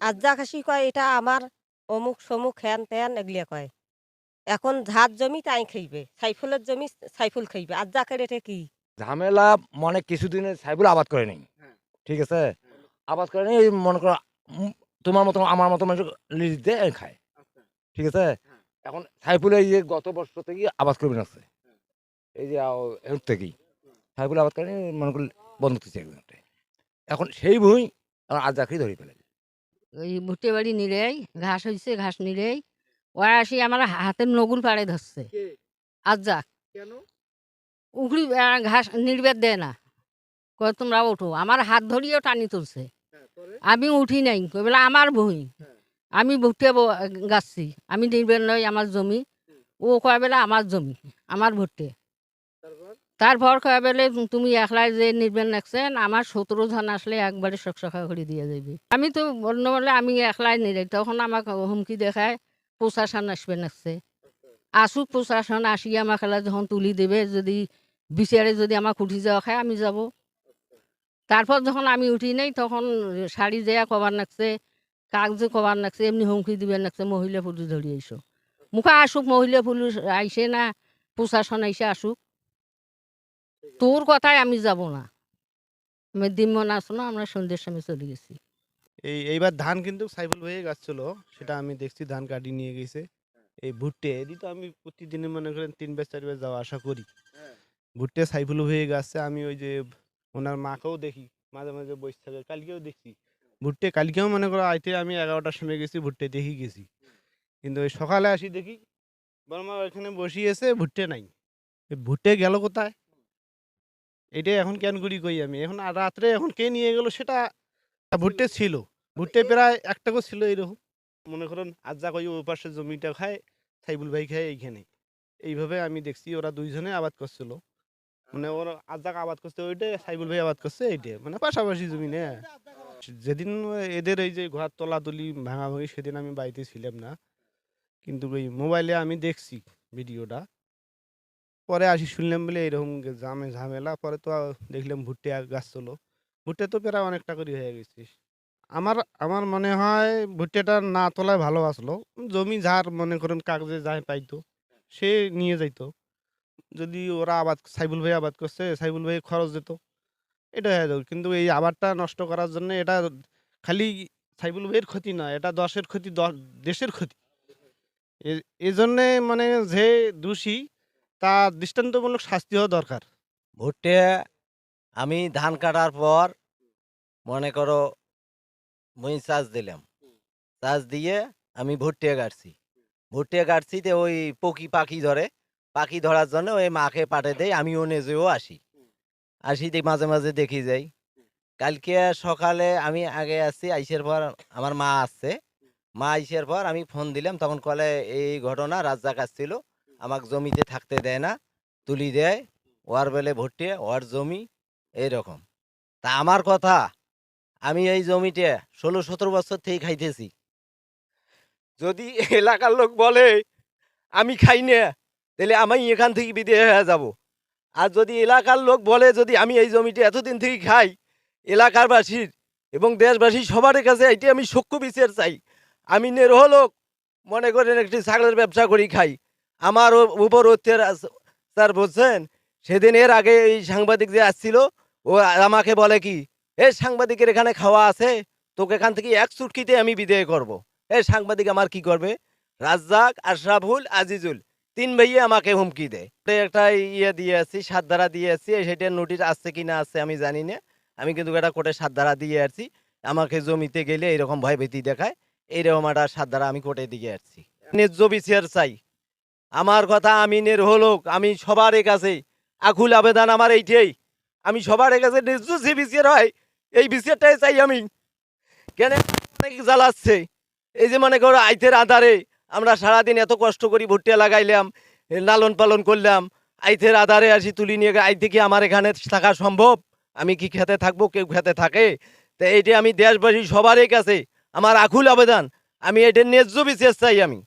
আজ যা খাসি কয় এটা আমার অমুক সমুক হ্যান ত্যান এগুলিয়া কয়। এখন ঝাড় জমি তাই খাইবে সাইফুলের জমি সাইফুল খাইবে আজ যা করে এটা কি? ঝামেলা মনে কিছুদিনে সাইবুল আবাদ করে নেই। হ্যাঁ। ঠিক আছে? আবাদ করে নেই মনে করো তোমার মতো আমার মতো মানুষ লিজ দিয়ে খায়। আচ্ছা। ঠিক আছে? হ্যাঁ। এখন সাইফুল এই যে গত বছর থেকে আবাদ করবেন আছে এই যে এখন থেকেই। সাইফুল আবাদ করে নেই মনে করি বন্ধ করছে একজনটা এখন সেই ভুঁই এখন আজ চাকরি ধরে ফেলে। ওই ভুট্টে বাড়ি নিরেই ঘাস হয়েছে ঘাস নিরেই ওরা আসি আমার হাতের নগুল পাড়ে ধরছে। আজ যাক কেন? উখড়ি ঘাস নির্বেদ দেয় না। কয় তোমরা ওঠো। আমার হাত ধরিয়েও টানি তুলছে। হ্যাঁ আমি উঠি নাই। কই বলে আমার ভুঁই হ্যাঁ। আমি ভুট্টে ব- গাছছি। আমি নির্বেদ নই আমার জমি। ও কয় বেলা আমার জমি আমার ভুট্টে। তারপর কয় বেলে তুমি একলাই যে নির্বেদ রাখছেন আমার সতেরো জন আসলে একবারে সকসকা করে দিয়ে যাবে আমি তো অন্য বলে আমি একলাই নিরে তখন আমাকে হুমকি দেখায়, প্রশাসন আসবে নাকছে আসুক প্রশাসন আসিয়ে আমার খেলা যখন তুলি দেবে, যদি বিচারে যদি আমার উঠি যাওয়া খায়, আমি যাব। তারপর যখন আমি উঠি নাই, তখন শাড়ি দেয়া কবার নাকছে কাগজে কবার নাকছে এমনি হুমকি দিবে নাকছে মহিলা পুলিশ ধরি আইসো। মুখে আসুক, মহিলা পুলিশ আইসে না, প্রশাসন আইসে আসুক। তোর কথায় আমি যাব না। আমি দিম্য না, শোনো, আমরা সন্ধ্যের সময় চলে গেছি। এই, এইবার ধান কিন্তু সাইফুল হয়ে যাচ্ছিল সেটা আমি দেখছি, ধান কাটি নিয়ে গেছে। এই ভুট্টে এদি তো আমি প্রতিদিনে মনে করেন তিন বার চার বার যাওয়া আসা করি। ভুট্টে সাইফুল হয়ে গেছে, আমি ওই যে ওনার মাকেও দেখি, মাঝে মাঝে বসে থাকে, কালকেও দেখছি। ভুট্টে, কালকেও মনে করো আইতে আমি এগারোটার সময় গেছি, ভুট্টে দেখি গেছি। কিন্তু ওই সকালে আসি দেখি বর্মা এখানে বসিয়েছে, ভুট্টে নাই। ভুট্টে গেল কোথায়? এটাই এখন কেন করি কই আমি? এখন আর রাত্রে এখন কে নিয়ে গেল সেটা ভুট্টে ছিল। ভুট্টে প্রায় একটাকও ছিল এরকম। মনে করুন আজ যা কই ওই পাশে জমিটা খায় সাইবুল ভাই খায় এইখানে। এইভাবে আমি দেখছি ওরা দুইজনে আবাদ করছিল। মানে ওর আজ যাক আবাদ করছে ওইটাই সাইবুল ভাই আবাদ করছে এইটাই। মানে পাশাপাশি জমি না। যেদিন এদের এই যে ঘর তলাতলি ভাঙাভাঙি সেদিন আমি বাড়িতে ছিলাম না। কিন্তু ওই মোবাইলে আমি দেখছি ভিডিওটা। পরে আসি শুনলাম বলে এরকম জামে ঝামেলা, পরে তো দেখলাম ভুট্টে গাছ চলো ভুট্টে তো প্রায় অনেকটা করে হয়ে গেছে। আমার আমার মনে হয় ভুট্টেটা না তোলায় ভালো আসলো। জমি যার মনে করেন কাগজে যাই পাইতো, সে নিয়ে যাইতো। যদি ওরা আবাদ, সাইবুল ভাই আবাদ করছে, সাইবুল ভাই খরচ দিত, এটা হয়ে যাবে। কিন্তু এই আবাদটা নষ্ট করার জন্য এটা খালি সাইবুল ভাইয়ের ক্ষতি না, এটা দশের ক্ষতি দশ দেশের ক্ষতি। এজন্যে মানে যে দোষী তা দৃষ্টান্তমূলক শাস্তি হওয়া দরকার। ভুট্টে আমি ধান কাটার পর মনে করো মুই চাষ দিলাম। চাষ দিয়ে আমি ভুট্টে কাটছি। ভুট্টে কাটছি তো ওই পকি পাখি ধরে। পাখি ধরার জন্য ওই মাকে পাঠে দেয় আমিও নিজেও আসি। আসি দেখ মাঝে মাঝে দেখি যাই। কালকে সকালে আমি আগে আসছি, আইসের পর আমার মা আসছে। মা আইসের পর আমি ফোন দিলাম, তখন কলে এই ঘটনা, রাজ্জাক আসছিল। আমাকে জমিতে থাকতে দেয় না, তুলি দেয়, ওয়ার বেলে ভুট্টে ওয়ার জমি এইরকম। তা আমার কথা, আমি এই জমিতে ষোলো সতেরো বছর থেকে খাইতেছি। যদি এলাকার লোক বলে, আমি খাই না তাহলে আমি এখান থেকে বিদেয় হয়ে যাব। আর যদি এলাকার লোক বলে, যদি আমি এই জমিতে এতদিন থেকে খাই, এলাকারবাসীর এবং দেশবাসী সবার কাছে এটি আমি সক্ষ বিচার চাই। আমি নেরহ লোক, মনে করেন একটি ছাগলের ব্যবসা করি খাই। আমার উপর অত্যাচার বলছেন, সেদিন এর আগে এই সাংবাদিক যে আসছিল, ও আমাকে বলে কি, এ সাংবাদিকের এখানে খাওয়া আছে, তোকে এখান থেকে এক চুটকিতে আমি বিদায় করব। এ সাংবাদিক আমার কি করবে? রাজ্জাক, আশরাফুল, আজিজুল, তিন ভাইয়ে আমাকে হুমকি দেয়। একটা ইয়ে দিয়ে আসছি সাত ধারা দিয়ে আসছি সেটার নোটিশ আসছে কি না আসছে আমি জানি না। আমি কিন্তু একটা কোর্টে সাত ধারা দিয়ে আসছি, আমাকে জমিতে গেলে এরকম ভয় ভয়ভীতি দেখায় এইরকম একটা সাত ধারা আমি কোর্টে দিয়ে আসছি। ন্যায্য বিচার চাই। আমার কথা আমি নির্হলোক আমি সবার কাছে। আকুল আবেদন আমার এইটাই। আমি সবার কাছে যে বিচার হয়, এই বিচারটাই চাই আমি। কেন অনেক জ্বালাচ্ছে? এই যে মনে করো, আইতের আধারে আমরা সারাদিন এত কষ্ট করি ভুট্টা লাগাইলাম, লালন পালন করলাম, আইতের আধারে আসি তুলি নিয়ে গে- আইতে কি আমার এখানে থাকা সম্ভব? আমি কি খেতে থাকব? কেউ খেতে থাকে? তো এইটা আমি দেশবাসী সবারই কাছে, আমার আকুল আবেদন। আমি এটা ন্যায্য বিচার চাই আমি।